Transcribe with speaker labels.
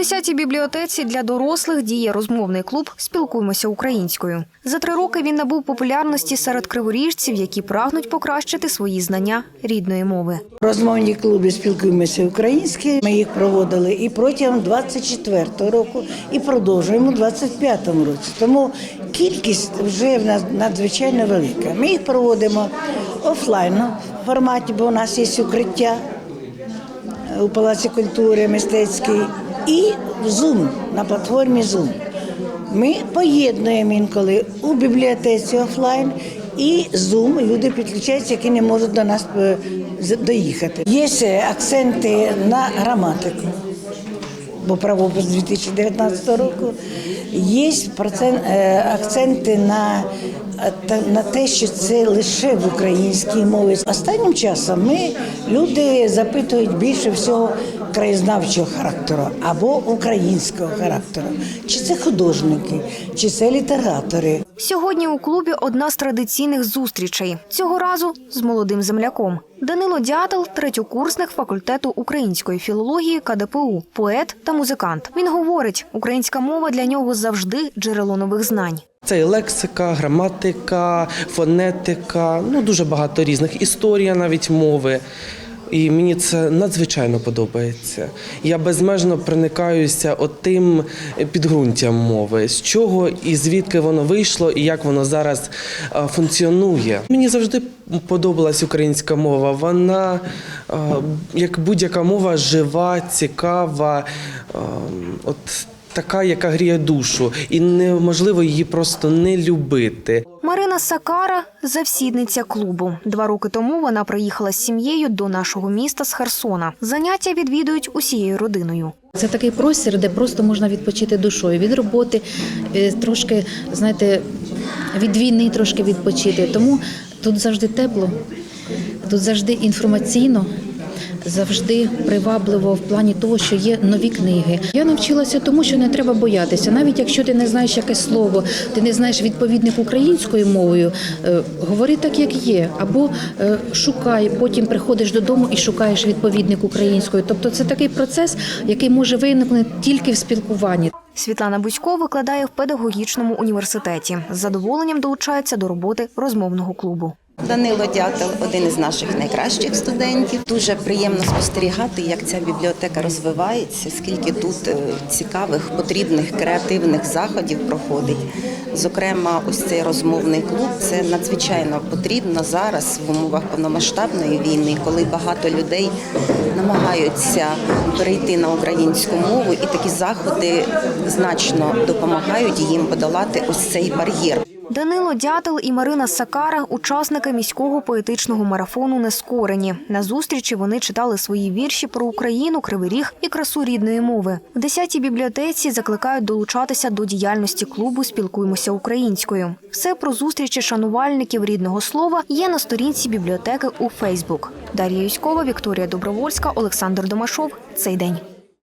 Speaker 1: У 10-й бібліотеці для дорослих діє розмовний клуб Спілкуємося українською. За три роки він набув популярності серед криворіжців, які прагнуть покращити свої знання рідної мови.
Speaker 2: Розмовні клуби спілкуємося українське. Ми їх проводили і протягом 24-го року, і продовжуємо у 25-му році. Тому кількість вже в нас надзвичайно велика. Ми їх проводимо офлайн форматі, бо у нас є укриття у Палаці культури мистецький, і Zoom, на платформі Zoom. Ми поєднуємо інколи у бібліотеці офлайн і Zoom. Люди підключаються, які не можуть до нас е, доїхати. Є акценти на граматику, бо правопис 2019 року. Є процент, е, акценти на, е, та- на те, що це лише в українській мові. Останнім часом ми люди запитують більше всього краєзнавчого характеру або українського характеру. Чи це художники, чи це літератори.
Speaker 1: Сьогодні у клубі одна з традиційних зустрічей. Цього разу з молодим земляком. Данило Дятел, третьокурсник факультету української філології КДПУ, поет та музикант. Він говорить, українська мова для нього завжди джерело нових знань.
Speaker 3: Це і лексика, граматика, фонетика, ну дуже багато різних історія навіть мови. І мені це надзвичайно подобається. Я безмежно проникаюся отим підґрунтям мови, з чого і звідки воно вийшло, і як воно зараз е, функціонує. Мені завжди подобалась українська мова. Вона, е, як будь-яка мова, жива, цікава. е, От така, яка гріє душу, і неможливо її просто не любити.
Speaker 1: Марина Сакара завсідниця клубу. Два роки тому вона приїхала з сім'єю до нашого міста з Херсона. Заняття відвідують усією родиною.
Speaker 4: Це такий простір, де просто можна відпочити душою від роботи, е, трошки, знаєте, від війни трошки відпочити. Тому тут завжди тепло, тут завжди інформаційно. Завжди привабливо в плані того, що є нові книги. Я навчилася тому, що не треба боятися. Навіть якщо ти не знаєш якесь слово, ти не знаєш відповідник українською мовою, е, говори так, як є, або е, шукай. Потім приходиш додому і шукаєш відповідник українською. Тобто, це такий процес, який може виникнути тільки в спілкуванні.
Speaker 1: Світлана Бузько викладає в педагогічному університеті. З задоволенням долучається до роботи розмовного клубу.
Speaker 5: Данило Дятел один із наших найкращих студентів. Дуже приємно спостерігати, як ця бібліотека розвивається, скільки тут е, цікавих, потрібних, креативних заходів проходить. Зокрема, ось цей розмовний клуб це надзвичайно потрібно зараз в умовах повномасштабної війни, коли багато людей намагаються перейти на українську мову, і такі заходи значно допомагають їм подолати ось цей бар'єр.
Speaker 1: Данило Дятел і Марина Сакара учасники міського поетичного марафону Нескорені. На зустрічі вони читали свої вірші про Україну, Кривий Ріг і красу рідної мови. В 10-й бібліотеці закликають долучатися до діяльності клубу Спілкуємося українською. Все про зустрічі шанувальників рідного слова є на сторінці бібліотеки у Фейсбук. Дар'я Юськова, Вікторія Добровольська, Олександр Домашов. Цей день.